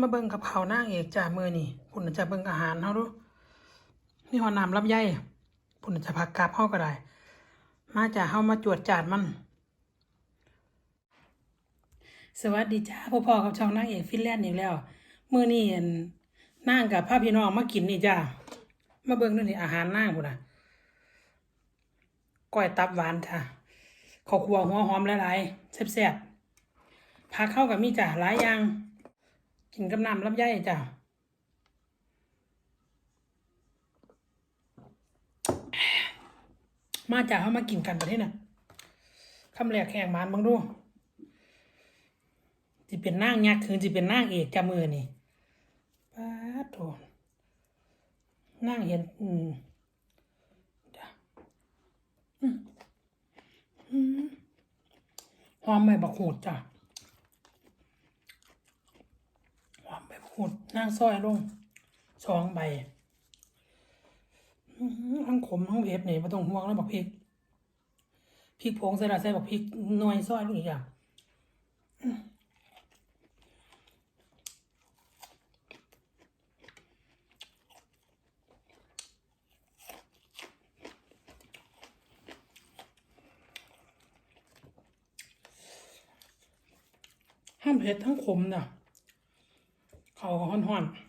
มาเบิ่งกับเขานั่งเอกจ่ามือนี่พุ่นจะเบิ่งอาหารเฮาดูนี่หอน้ำลำไยพุ่นจะผักกาบเฮาก็ได้ มาจ่าเฮามาจวดจาดมัน สวัสดีจ้าพ่อพ่อกับช่องนางเอกฟินแลนด์อีกแล้ว มือนี้อั่นนางกับพาพี่น้องมากินนี่จ้ามาเบิ่งดูนี่อาหารนางพุ่นะก้อยตับหวานจ้าข้าวคั่วหัวหอมหลายๆแซ่บๆผักเข้ากับมีจ้าหลายอย่าง กินกับน้ำลำไยจ้ะมาจากเขามากินกันประเทศน่ะคำแรกแข่งมานบังดูจะเป็นนางยักษ์คือจะเป็นนางเอกจามือนี่ป้าดโถนางเห็น อืมจ้ะอืมอืมหอมไม่บักหูดจ้ะ หดนั่งซอยลงสองใบทั้งขมทั้งเผ็ดนี่ไม่ต้องห่วงแล้วบอกพริกพริกผงใส่ละใส่บอกพริกหน่วยซอยลงอีกอย่างอื้อทั้งเผ็ดทั้งขมน่ะ ขาก็ห่อนๆ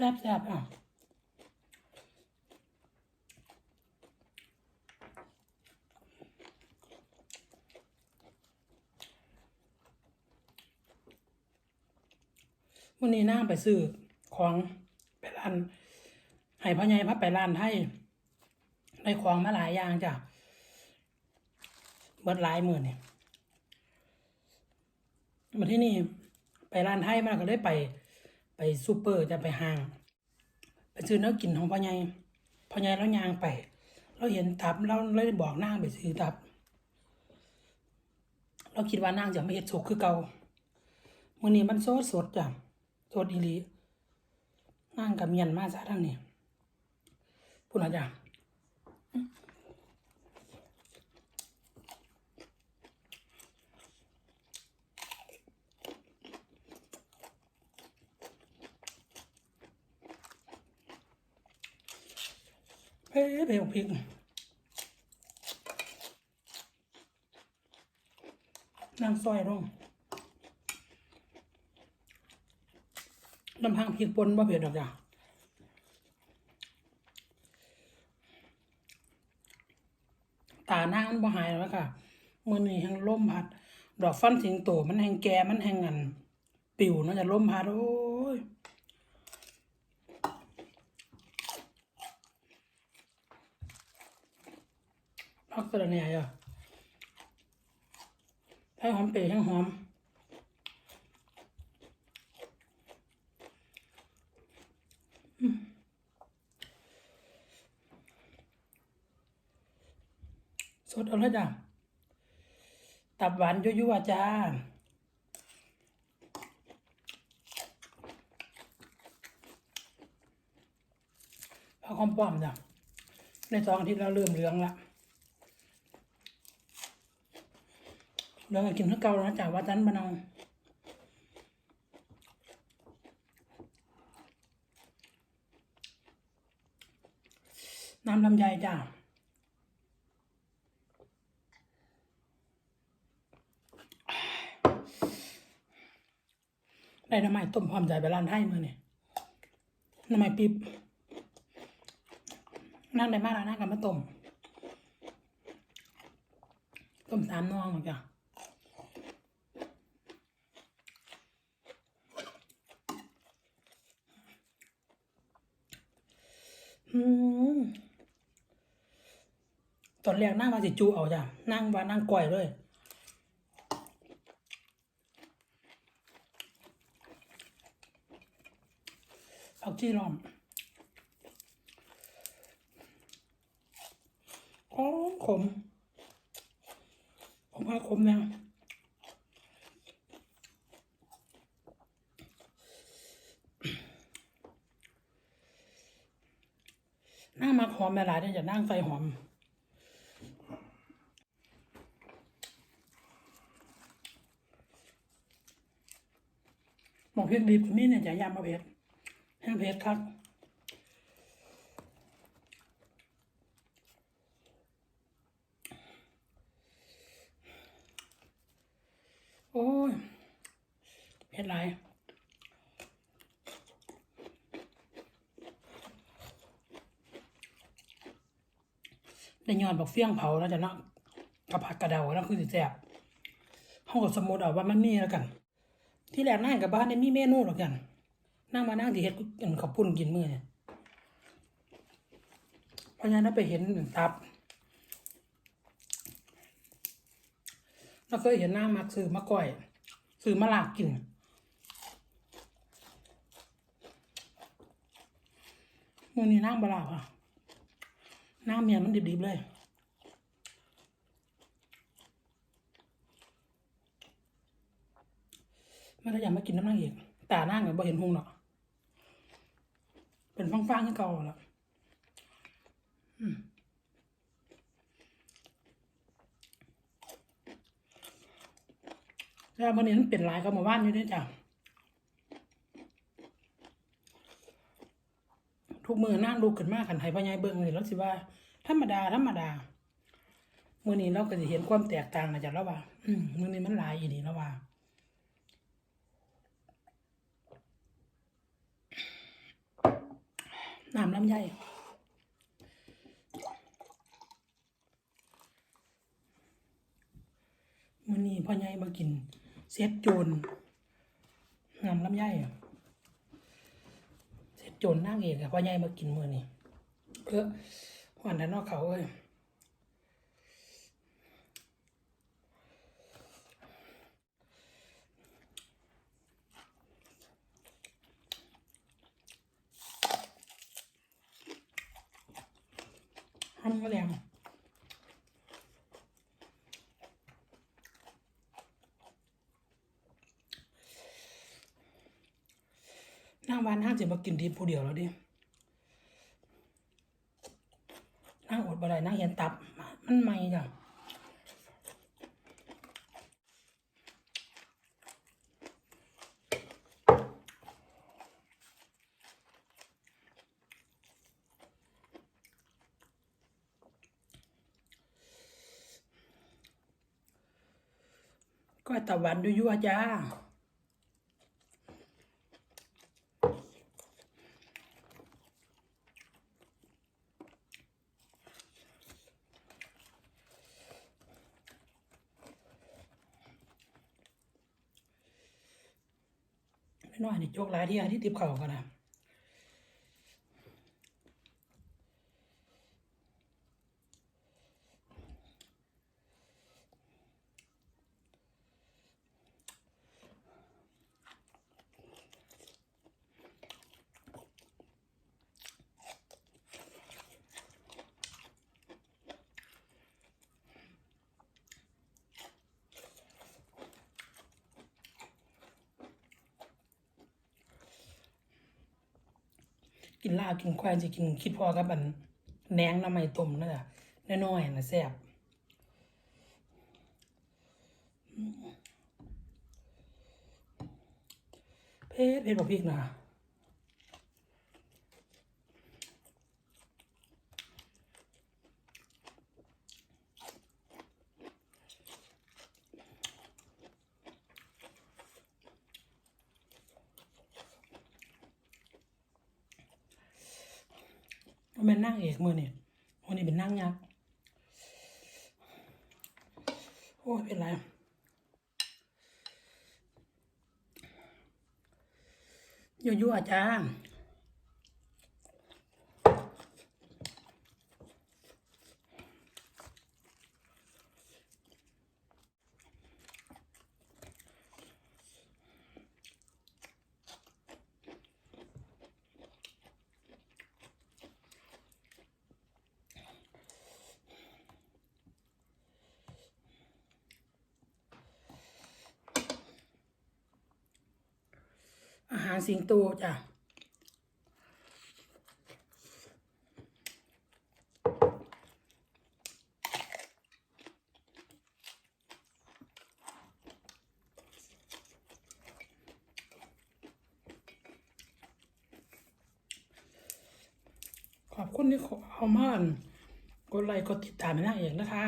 แซ่บๆอะวันนี้นั่งไปซื้อของไปร้านให้พ่อใหญ่พับไปร้านให้ได้ของมาหลายอย่างจ้ะเบิดหลายหมื่นเนี่ยมาที่นี่ไปร้านไทยมาก็เลยไป ไปซูเปอร์จะไปห้าง ไปซื้อเนื้อกินของพ่อใหญ่พ่อใหญ่แล้วยางไป เราเห็นตับเราเลยบอกนางไปซื้อตับ เราคิดว่านางจะไม่เห็ดสุกคือเก่ามื้อนี้มันโซดสดจ้ะสดอีหลีนางกับเมียนมาซะทั้งนี้พูดนะจ้ะ เฮ้ยเบลพริกนางซอยลงน้ำพังพริกป่นบ่เผ็ดดอกจ้ะตาหน้ามันบ่หายแล้วค่ะมือนี้แห้งล่มพัด ดอกฟันสิงโตมันแห้งแก่มันแห้งงัน ปิวเนาจะล่มพัดโอ้ย พักกระเนี่ยอะให้หอมเปรี้ยวหอมสดเอาเลยจ้ะ ตับหวานยั่วๆจ้าเอาคอมป้อมจ้ะ ในสองอาทิตย์เราเริ่มเหลืองละ เดี๋ยวกินข้าวเกาแล้วนะจากวัดจันบานอาน้ำลำไยจ้าได้น้ำไมันต้มความใจไปร้านให้มือเนี่ยน้ำไมันปี๊บนั่งได้มากแล้วนั่งกันมาต้มต้มสามนองจ้ะอืมต อนแรกนั่งมาสิจูเอาจ้ะนั่งว่านั่งก่อยเลยผักชีล้อมขมขมผมว่าขมนะนั่งมาหอมหลายเนี่ยจะนั่งไฟหอม หมกเพชรดิบนี่เนี่ยจะยำมาเพชรแห้งเพชรครับโอ้ยเพชรหลายได้ยอดบอกเฟี้ยงเผาแล้วจะเนาะกับผักกระเดาแล้วคือสิแซ่บห้องกับสมมติเอาว่ามันมีแล้วกัน ที่แรกนั่งกับบ้านเนี่ยมีเมนูหรอกกันนั่งมานั่งที่เฮ็ดกินข้าวปุ้นกินมื้อเนี่ยเพราะฉะนั้นไปเห็นตับเราเคยเห็นหน้ามักซื้อมาก่อยซื้อมาลากกินมือนี้นั่งบลาวอะน้ำเมียมันดิบๆเลย มันก็อยากมากินน้ำนั่งอีกตานั่งเนี่ยบ่เห็นหุงหรอกเป็นฟังๆให้เก่าแล้วแล้ววันนี้มันเป็นลายกับหมู่บ้านอยู่ด้วยจ้ะทุกมือนั่งลูกขึ้นมากขันไห้พ่อใหญ่เบิ่งนี่แล้วสิว่า ธรรมดาธรรมดามื้อนี้เราก็จะเห็นความแตกต่างนะจ๊ะแล้วว่า อืมมื้อนี้มันลายอีนี่แล้วว่า น้ำลำไยมื่อนี้พ่อใหญ่มากิน เซตโจรน้ำลำไยเซตโจรนั่งเอกอะพ่อใหญ่มากินมื่อนี้เพื่อวันนั้นนอกเขาเลยันก็แรงนั่งวันห้างจะมากินดีผู้เดียวแล้วดินั่งอดบ่ได้นั่งเห็นตับ มันไม่จ้ะก็ ตะวันดูยั่วจ้าน้อยนี่โจกหลายที่อันที่ติบเข่ากันนะ กินลาบกินควายจะกินคิดพอกับอันแหนงน้ำไม่ต้มนั่นแหละน้อยๆนะแซ่บเพ็ดเพ็ดบอกพริกนะ มันเป็นนั่งเอกมือนี่วันนี้เป็นนั่งยักษ์โอ้ยเป็นไรยั่วๆจ้า มารสิงโตจ้ะขอบคุณที่เขามา กดไลค์กดติดตามให้นางเอกนะคะ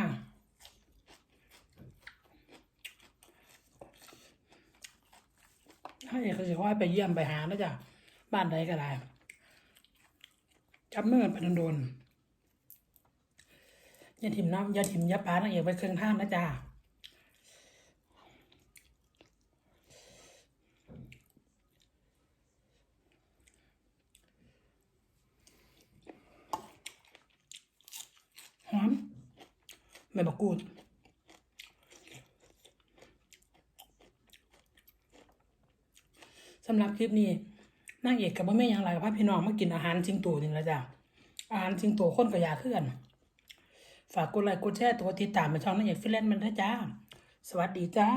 นางเอกก็จะว่าไปเยี่ยมไปหาแล้วจ้ะบ้านใดก็ได้จับมือนไปโดนๆอย่าถิ่มน้ำอย่าถิ่มย่าปลานางเอกไปเครื่องท่างนะจ้ะหอมไม่บอกกูดำหรับคลิปนี้นางเอกกับพ่อแม่ยังไรกับพาพี่น้องมากินอาหารจิงโตนี่แหละจ้ะอาหารจิงโตคนก็อยากขึ้นฝากกดไลค์กดแชร์ตัวติดตามไปช่องนางเอกฟิลแลนด์มันด้วยจ้า สวัสดีจ้า